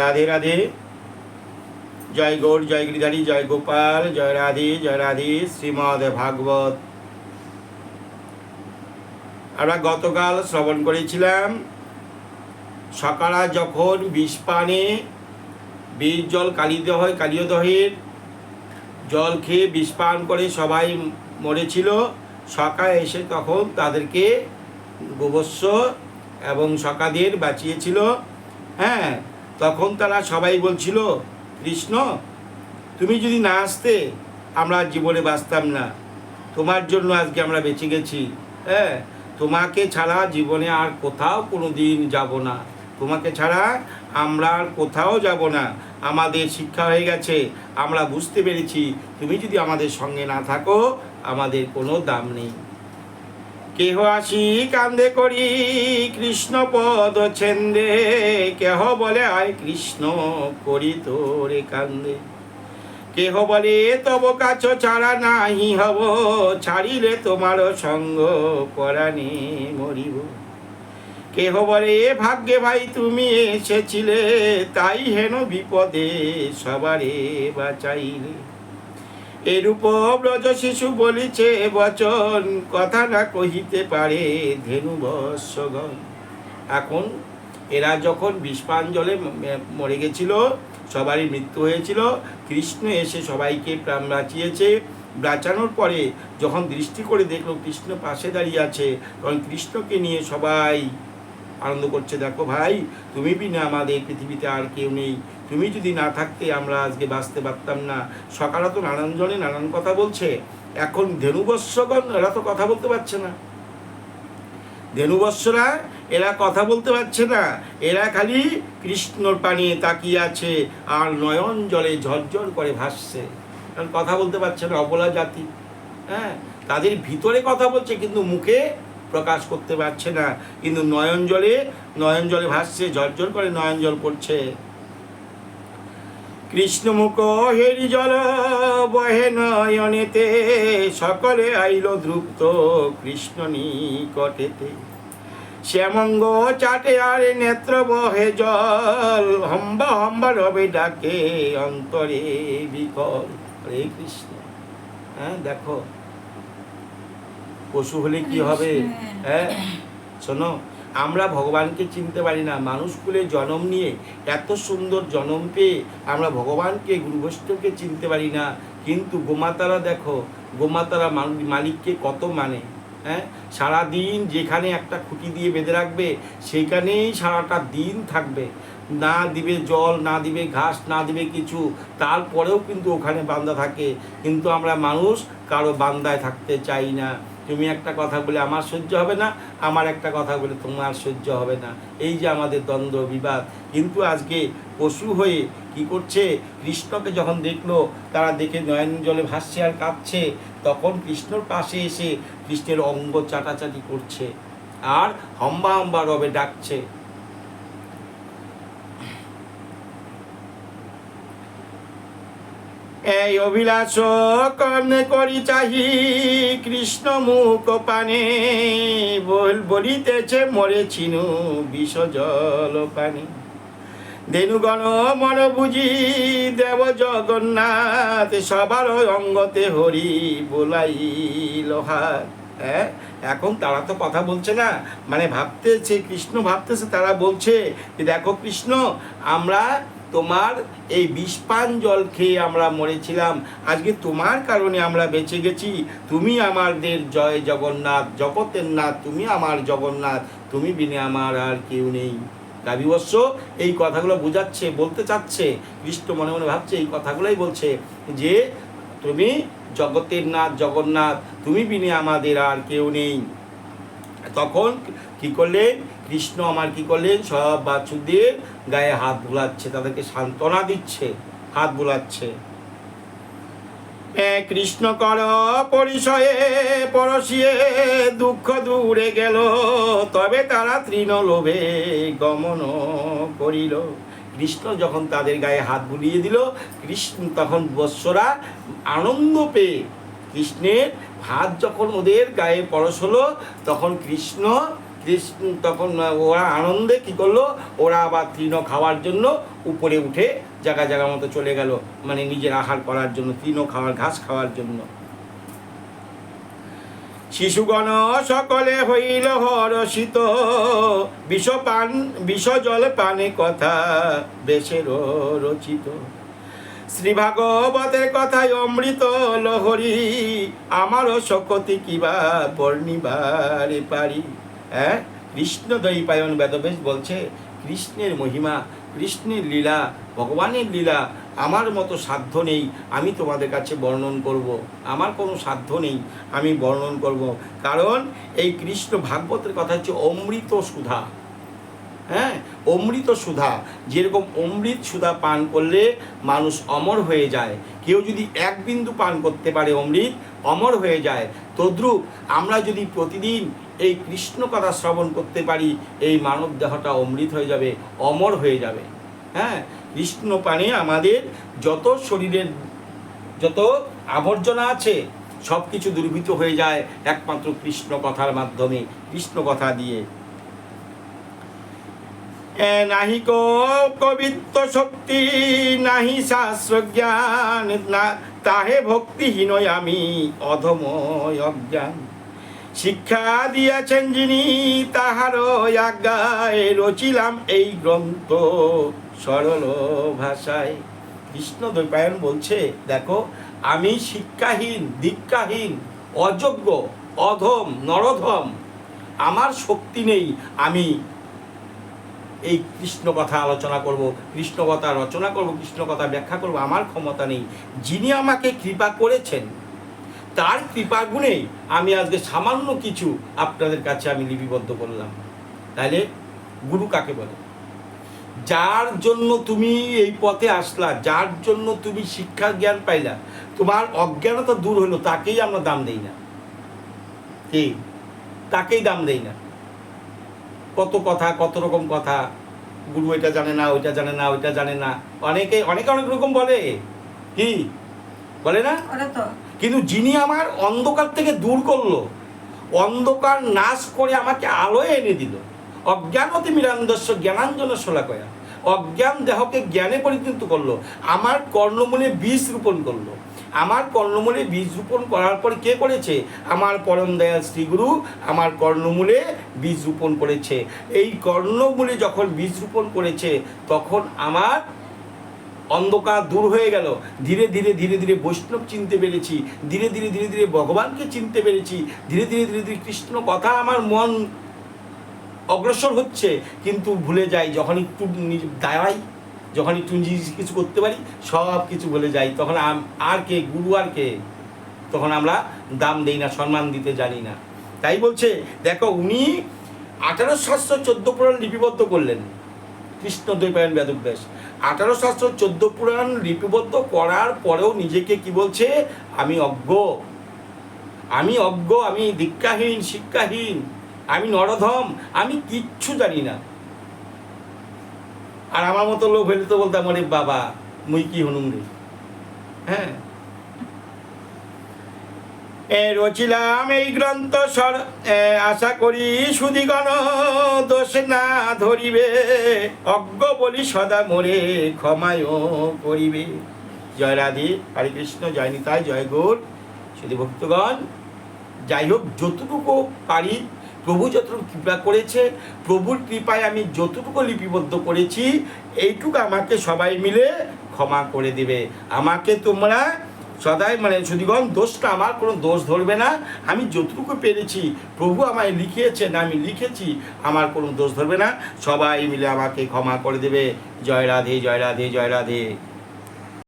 রাধে রাধে। জয় গৌর, জয় গিরিধারী, জয় গোপাল, জয় রাধে জয় রাধে শ্রীমদ ভাগবত। আমরা গতকাল শ্রবণ করেছিলাম, সকালা যখন বিষ পানে বীর জল কালিদহ কালীয়দহের জল খেয়ে বিষ পান করে সবাই মরেছিল, সকালে এসে তখন তাদেরকে গোবস্য এবং সকাদের বাঁচিয়েছিল। হ্যাঁ তখন তারা সবাই বলছিল, কৃষ্ণ, তুমি যদি না আসতে, আমরা জীবনে বাঁচতাম না। তোমার জন্য আজকে আমরা বেঁচে গেছি। হ্যাঁ তোমাকে ছাড়া জীবনে আর কোথাও কোনো দিন যাব না। তোমাকে ছাড়া আমরা আর কোথাও যাব না। আমাদের শিক্ষা হয়ে গেছে, আমরা বুঝতে পেরেছি। তুমি যদি আমাদের সঙ্গে না থাকো, আমাদের কোনো দাম নেই। কেহ আসি কান্দে করি, কৃষ্ণ পদ ছেন্দে, কেহ বলে আয় কৃষ্ণ করি তোরে কান্দে। কেহ বলে, তব কাছ ছাড়া নাহি হব, ছাড়িলে তোমার সঙ্গ পরাণে মরিব। কেহ বলে, ভাগ্যে ভাই তুমি এসেছিলে, তাই হেন বিপদে সবারে বাঁচাইলে। এরূপ ব্রজ শিশু বলিছে বচন কথা না কহিতে পারে ধেনু বৎসগণ এখন এরা যখন বিষপাঞ্জলে মরে গেছিল, সবারই মৃত্যু হয়েছিল, কৃষ্ণ এসে সবাইকে প্রাণ বাঁচিয়েছে। বাঁচানোর পরে যখন দৃষ্টি করে দেখল কৃষ্ণ পাশে দাঁড়িয়ে আছে, তখন কৃষ্ণকে নিয়ে সবাই আনন্দ করছে, দেখো ভাই, তুমি বিনা আমাদের পৃথিবীতে আর কেউ নেই। তুমি যদি না থাকতে আমরা আজকে বাঁচতে পারতাম না। সকালে তো নানান জনে নানান কথা বলছে। এখন ধেনুবৎসগণ, এরা তো কথা বলতে পারছে না। ধেনুবৎসরা, এরা কথা বলতে পারছে না। এরা খালি কৃষ্ণর পানি তাকিয়ে আছে আর নয়ন জলে ঝরঝর করে ভাসছে। কারণ কথা বলতে পারছে না, অবলা জাতি। হ্যাঁ তাদের ভিতরে কথা বলছে, কিন্তু মুখে প্রকাশ করতে পারছে না। কিন্তু নয়ন জলে নয়ন জলে ভাসছে, ঝরঝর করে নয়ন জল পড়ছে। কৃষ্ণমুখ হেরি জল বহে নয়নেতে, সকলে আইল দ্রুপ্ত কৃষ্ণ নিকটেতে। শ্যামঙ্গ চাটে আর নেত্র বহে জল, হম্বা হম্বা রবে ডাকে অন্তরে বিকল। হরে কৃষ্ণ। হ্যাঁ দেখো পশু হলে কি হবে? হ্যাঁ। শোনো আমরা ভগবানকে চিনতে পারি না। মানুষ কুলে জন্ম নিয়ে এত সুন্দর জন্ম পেয়ে আমরা ভগবানকে গুরু বৈষ্ণবকে চিনতে পারি না। কিন্তু গোমাতারা দেখো গোমাতারা মালিককে কত মানে হ্যাঁ? সারাদিন যেখানে একটা খুঁটি দিয়ে বেঁধে রাখবে সেইখানেই সারাটা দিন থাকবে। না দিবে জল না দিবে ঘাস না দিবে কিছু তারপরেও কিন্তু ওখানে বান্দা থাকে। কিন্তু আমরা মানুষ কারও বান্দায় থাকতে চাই না। তুমি একটা কথা বলে আমার সহ্য হবে না, আমার একটা কথা বলে তোমার সহ্য হবে না। এই যে আমাদের দ্বন্দ্ব, বিবাদ। কিন্তু আজকে পশু হয়ে কি করছে? কৃষ্ণকে যখন দেখল, তারা দেখে নয়ন জলে ভাসছে আর কাঁদছে তখন কৃষ্ণর পাশে এসে কৃষ্ণের অঙ্গ চাটাচাটি করছে। আর হম্বা হম্বা রবে ডাকছে। এই অভিলাষ কর্ণে করি চাহি, কৃষ্ণ মুখ পানে। বল বলিতেছে মরে চিনু বিষ জল পানে। ধেনুগণ মন বুঝি, দেব জগন্নাথ, সবার অঙ্গতে হরি বোলাই লোহার হ্যাঁ এখন তারা তো কথা বলছে না। মানে ভাবতেছে, কৃষ্ণ ভাবতেছে, তারা বলছে যে, দেখো কৃষ্ণ, আমরা তোমার এই বিষপান জল খেয়ে আমরা মরেছিলাম। আজকে তোমার কারণে আমরা বেঁচে গেছি। তুমি আমাদের জয় জগন্নাথ, জগতের নাথ, তুমি আমার জগন্নাথ, তুমি বিনে আমার আর কেউ নেই। কাবিবস্য এই কথাগুলো বোঝাচ্ছে, বলতে চাচ্ছে। কৃষ্ণ মনে মনে ভাবছে, এই কথাগুলোই বলছে যে, তুমি জগতের নাথ, জগন্নাথ, তুমি বিনে আমাদের আর কেউ নেই। তখন কি করলেন? কৃষ্ণ আমার কি করলেন? সব বাচ্চুদের গায়ে হাত বুলাচ্ছে, তাদেরকে সান্ত্বনা দিচ্ছে, হাত বুলাচ্ছে। কৃষ্ণ কর পরিচয়ে, পরশিয়ে দুঃখ দূরে গেল, তবে তারা তৃণলোভে গমন করিল। কৃষ্ণ যখন তাদের গায়ে হাত বুলিয়ে দিল, কৃষ্ণ তখন বৎসরা আনন্দ পেয়ে কৃষ্ণের হাত যখন ওদের গায়ে পরশ হলো, তখন কৃষ্ণ কৃষ্ণ তখন ওরা আনন্দে কি করল? ওরা আবার তৃণ খাওয়ার জন্য উপরে উঠে জায়গা জায়গা মতো চলে গেল। মানে নিজের আহার করার জন্য, তৃণ খাওয়ার, ঘাস খাওয়ার জন্য। শিশুগণ সকলে হইল হরষিত। বিষপান বিষ জল পানে কথা বেশের রচিত। শ্রী ভাগবতের কথায় অমৃত লহরি, আমারও শকতি কিবা বর্ণিবারে পারি। হ্যাঁ? কৃষ্ণ দৈপায়ন বেদবেশ বলছে, কৃষ্ণের মহিমা, কৃষ্ণের লীলা, ভগবানের লীলা, আমার মতো সাধ্য নেই, আমি তোমাদের কাছে বর্ণন করব। আমার কোনো সাধ্য নেই, আমি বর্ণন করব। কারণ এই কৃষ্ণ ভাগবতের কথা হচ্ছে অমৃত সুধা। হ্যাঁ? অমৃত সুধা। যেরকম অমৃত সুধা পান করলে মানুষ অমর হয়ে যায়। কেউ যদি এক বিন্দু পান করতে পারে অমৃত, অমর হয়ে যায়। তদ্রুপ আমরা যদি প্রতিদিন এই কৃষ্ণ কথা শ্রবণ করতে পারি, এই মানব দেহটা অমৃত হয়ে যাবে, অমর হয়ে যাবে। হ্যাঁ কৃষ্ণ পানে আমাদের যত শরীরের, যত আবর্জনা আছে সব কিছু দুর্বৃত হয়ে যায় একমাত্র কৃষ্ণ কথার মাধ্যমে কৃষ্ণ কথা দিয়ে নাহি কবিত্ব শক্তি, নাহি শাস্ত্র জ্ঞান, না, তাহে ভক্তিহীন আমি অধময় অজ্ঞান। শিক্ষা দিয়েছেন যিনি তাহার আজ্ঞায় রচিলাম এই গ্রন্থ সরল ভাষায়। কৃষ্ণ দ্বৈপায়ন বলছে, দেখো, আমি শিক্ষাহীন, দীক্ষাহীন, অযোগ্য, অধম, নরধম, আমার শক্তি নেই, আমি এই কৃষ্ণ কথা আলোচনা করব, কৃষ্ণ কথা রচনা করব, কৃষ্ণ কথা ব্যাখ্যা করব, আমার ক্ষমতা নেই। যিনি আমাকে কৃপা করেছেন তার কৃপা গুণেই আমি আজকে সামান্য কিছু আপনাদের কাছে আমি লিপিবদ্ধ করলাম। তাহলে গুরু কাকে বলে? যার জন্য তুমি এই পথে আসলা, যার জন্য তুমি শিক্ষা জ্ঞান পাইলা, তোমার অজ্ঞানতা দূর হলো তাকেই আমরা দাম দেই না। কি? তাকেই দাম দেই না। কত কথা, কত রকম কথা, গুরু এটা জানে না, ওইটা জানে না, ওইটা জানে না। অনেকে অনেকে অনেক রকম বলে। কি? বলে না? কিন্তু যিনি আমার অন্ধকার থেকে দূর করল, অন্ধকার নাশ করে আমাকে আলোয় এনে দিল। অজ্ঞানতি মিরান্দস্য জ্ঞানাঞ্জন শোলাকয়া অজ্ঞান দেহকে জ্ঞানে পরিণত করল। আমার কর্ণমূলে বীজ রোপণ করল। আমার কর্ণমূলে বীজ রোপণ করার পর কে করেছে? আমার পরম দয়াল শ্রীগুরু আমার কর্ণমূলে বীজ রোপণ করেছে। এই কর্ণমূলে যখন বীজ রোপণ করেছে, তখন আমার অন্ধকার দূর হয়ে গেল। ধীরে ধীরে ধীরে ধীরে বৈষ্ণব চিনতে পেরেছি। ধীরে ধীরে ধীরে ধীরে ভগবানকে চিনতে পেরেছি। ধীরে ধীরে ধীরে ধীরে কৃষ্ণ কথা আমার মন অগ্রসর হচ্ছে। কিন্তু ভুলে যাই, যখন একটু দাঁড়াই, যখন একটু কিছু করতে পারি, সব কিছু ভুলে যাই। তখন আর কে? গুরু আর কে? তখন আমরা দাম দেই না, সম্মান দিতে জানি না। তাই বলছে, দেখো, উনি আঠারো সাতশো চোদ্দ পুরাণ লিপিবদ্ধ করলেন। কৃষ্ণ দ্বৈপায়ন বেদব্যাস আঠারো শাস্ত্র চোদ্দ পুরাণ লিপিবদ্ধ করার পরেও নিজেকে কি বলছে? আমি অজ্ঞ। আমি অজ্ঞ, আমি দীক্ষাহীন, শিক্ষাহীন, আমি নরধম, আমি কিচ্ছু জানি না। আর আমার মতো লোক হইলে তো বলতাম, আরে বাবা, মুই কি হনুম রে? হ্যাঁ? রচিলাম এই গ্রন্থ সর আশা করি সুদিগণ দোষ না ধরিবে। অজ্ঞ বলি সদা মোরে ক্ষমায়ও করিবে। জয় রাধে, হরে কৃষ্ণ, জয় নিতাই, জয় গৌর। শুধু ভক্তগণ, যাই হোক, যতটুকু পারি, প্রভু যতটুকু কৃপা করেছে, প্রভুর কৃপায় আমি যতটুকু লিপিবদ্ধ করেছি, এইটুকু আমাকে সবাই মিলে ক্ষমা করে দিবে। আমাকে তোমরা সদাই মানে সুদীগণ দোষটা আমার, কোনো দোষ ধরবে না। আমি যতটুকু পেরেছি, প্রভু আমায় লিখিয়েছেন, আমি লিখেছি, আমার কোনো দোষ ধরবে না। সবাই মিলে আমাকে ক্ষমা করে দেবে। জয় রাধে জয় রাধে জয় রাধে।